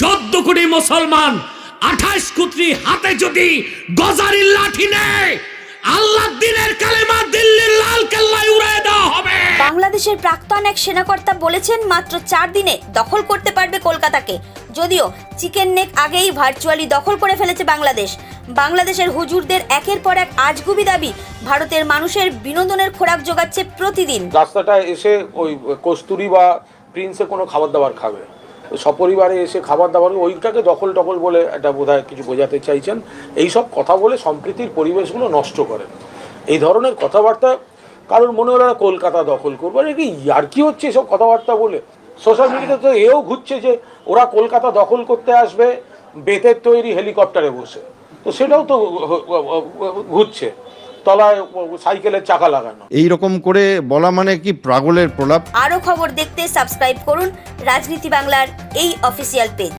চোদ্দ কোটি মুসলমান আঠাশ কোটি হাতে যদি গজারির লাঠি নেয় আল্লাহ দিনের কালেমা দিল্লির লাল কেল্লায় উড়ায় দেওয়া হবে। বাংলাদেশের প্রাক্তন এক সেনাকর্তা বলেছেন মাত্র চার দিনে দখল করতে পারবে কলকাতাকে। যদিও চিকেন নেক আগেই ভার্চুয়ালি দখল করে ফেলেছে বাংলাদেশ। বাংলাদেশের হুজুরদের একের পর এক আজগুবি দাবি ভারতের মানুষের বিনোদনের খোরাক যোগাচ্ছে প্রতিদিন। রাস্তাটা এসে ওই কস্তুরি বা প্রিন্সে কোনো খাবার দাবার খাবে। সপরিবারে এসে খাবার দাবার ওইটাকে দখল টখল বলে এটা বোধহয় কিছু বোঝাতে চাইছেন। এই সব কথা বলে সম্প্রীতির পরিবেশগুলো নষ্ট করেন। এই ধরনের কথাবার্তা কারণ মনে হলো কলকাতা দখল করব। আরে কি, আর কি হচ্ছে এসব কথাবার্তা বলে? সোশ্যাল মিডিয়াতে তো এও ঘুরছে যে ওরা কলকাতা দখল করতে আসবে, বেতের তৈরি হেলিকপ্টারে বসে। তো সেটাও তো ঘুরছে। তলায় সাইকেলের চাকা লাগানো। এই রকম করে বলা মানে কি প্রাগলের প্রলাপ? আরও খবর দেখতে সাবস্ক্রাইব করুন রাজনীতি বাংলার এই অফিসিয়াল পেজ।